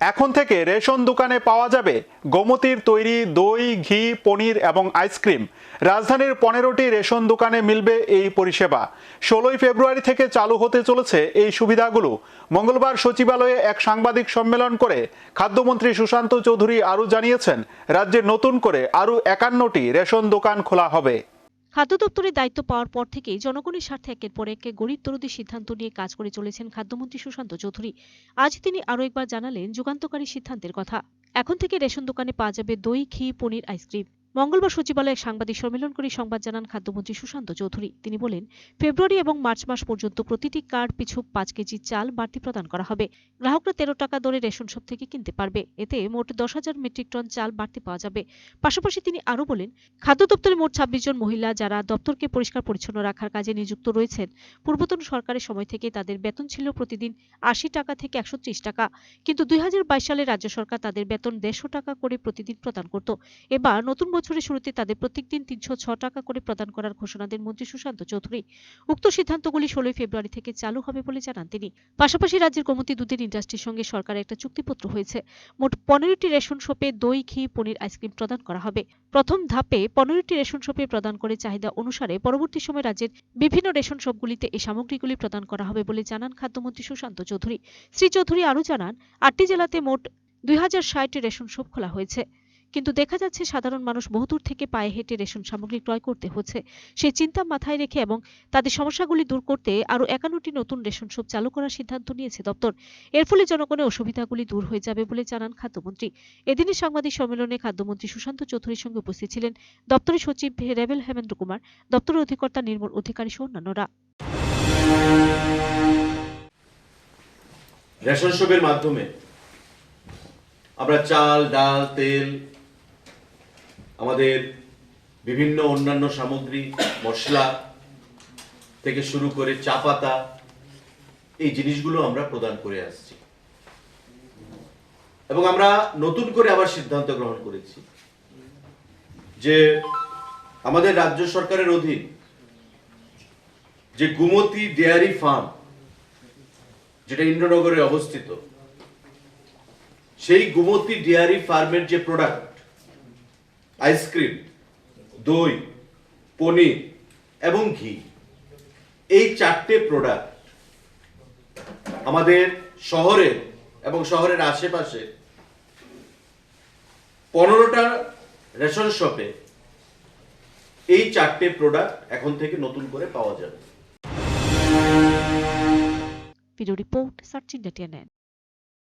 এখন থেকে রেশন দোকানে পাওয়া যাবে গোমতির তৈরি দই, ঘি, পনির এবং আইসক্রিম। রাজধানীর পনেরোটি রেশন দোকানে মিলবে এই পরিষেবা। ষোলোই ফেব্রুয়ারি থেকে চালু হতে চলেছে এই সুবিধাগুলো। মঙ্গলবার সচিবালয়ে এক সাংবাদিক সম্মেলন করে খাদ্যমন্ত্রী সুশান্ত চৌধুরী আরও জানিয়েছেন, রাজ্যে নতুন করে আরও একান্নটি রেশন দোকান খোলা হবে। খাদ্য দপ্তরের দায়িত্ব পাওয়ার পর থেকেই জনগণের স্বার্থে একের পর এক গরিব তরুদের সিদ্ধান্ত নিয়ে কাজ করে চলেছেন খাদ্যমন্ত্রী সুশান্ত চৌধুরী। আজ তিনি আরও একবার জানালেন, যুগান্তকারী সিদ্ধান্তের কথা। এখন থেকে রেশন দোকানে পাওয়া যাবে দই, ঘি, পনির, আইসক্রিম। মঙ্গলবার সচিবালয়ে সাংবাদিক সম্মেলন করে সংবাদ জানান খাদ্যমন্ত্রী সুশান্ত চৌধুরী। তিনি বলেন, ফেব্রুয়ারি এবং মার্চ মাস পর্যন্ত প্রতিটি কার্ড পিছু পাঁচ কেজি চাল বাড়তি প্রদান করা হবে। গ্রাহকরা তেরো টাকা দরে রেশন শপ থেকে কিনতে পারবে। এতে মোট দশ হাজার মেট্রিক টন চাল বাড়তি পাওয়া যাবে। পাশাপাশি তিনি আরও বলেন, খাদ্য দপ্তরে মোট ছাব্বিশ জন মহিলা যারা দপ্তরকে পরিষ্কার পরিচ্ছন্ন রাখার কাজে নিযুক্ত রয়েছেন, পূর্বতন সরকারের সময় থেকে তাদের বেতন ছিল প্রতিদিন আশি টাকা থেকে একশো ত্রিশ টাকা। কিন্তু দুই হাজার বাইশ সালে রাজ্য সরকার তাদের বেতন দেড়শো টাকা করে প্রতিদিন প্রদান করত। এবার নতুন বছরের শুরুতে তাদের প্রত্যেকদিন তিনশো ছ টাকা করে প্রদান করার ঘোষণা দেন মন্ত্রী সুশান্ত চৌধুরী। উক্ত সিদ্ধান্তগুলি ষোলোই ফেব্রুয়ারি থেকে চালু হবে বলে জানান তিনি। পাশাপাশি রাজ্যের গোমতী দুধের ইন্ডাস্ট্রির সঙ্গে সরকারের একটা চুক্তিপত্র হয়েছে। মোট পনেরোটি রেশন শপে দই, ঘি, পনির, আইসক্রিম প্রদান করা হবে। প্রথম ধাপে পনেরোটি রেশন শপে প্রদান করে চাহিদা অনুসারে পরবর্তী সময় রাজ্যের বিভিন্ন রেশন শপগুলিতে এই সামগ্রীগুলি প্রদান করা হবে বলে জানান খাদ্যমন্ত্রী সুশান্ত চৌধুরী। শ্রী চৌধুরী আরও জানান, আটটি জেলাতে মোট দুই হাজার ষাটটি রেশন শপ খোলা হয়েছে। কিন্তু দেখা যাচ্ছে সাধারণ মানুষ বহুদূর থেকে পায়ে হেঁটে রেশন সামগ্রী ক্রয় করতে হচ্ছে। সেই চিন্তা মাথায় রেখে এবং তাদের সমস্যাগুলি দূর করতে আরও একান্নটি নতুন রেশন শপ চালু করার সিদ্ধান্ত নিয়েছে দপ্তর। এর ফলে জনগণের অসুবিধাগুলি দূর হয়ে যাবে বলে জানান খাদ্যমন্ত্রী। এদিনের সাংবাদিক সম্মেলনে খাদ্যমন্ত্রী সুশান্ত চৌধুরীর সঙ্গে উপস্থিত ছিলেন দপ্তরের সচিব রেবেল হেমেন্দ্র কুমার, দপ্তরের অধিকর্তা নির্মল অধিকারী সহ অন্যান্যরা। রেশন শপের মাধ্যমে আমরা চাল, ডাল, তেল আমাদের বিভিন্ন অন্যান্য সামগ্রী, মশলা থেকে শুরু করে চা পাতা, এই জিনিসগুলো আমরা প্রদান করে আসছি। এবং আমরা নতুন করে আবার সিদ্ধান্ত গ্রহণ করেছি যে আমাদের রাজ্য সরকারের অধীন যে গুমতি ডেয়ারি ফার্ম, যেটা ইন্দ্রনগরে অবস্থিত, সেই গুমতি ডেয়ারি ফার্মের যে প্রোডাক্ট আইসক্রিম, দই, পনির এবং ঘি। এই চারটে প্রোডাক্ট আমাদের শহরে এবং শহরের আশেপাশে পনেরোটা রেশন শপে এই চারটে প্রোডাক্ট এখন থেকে নতুন করে পাওয়া যাবে। Report search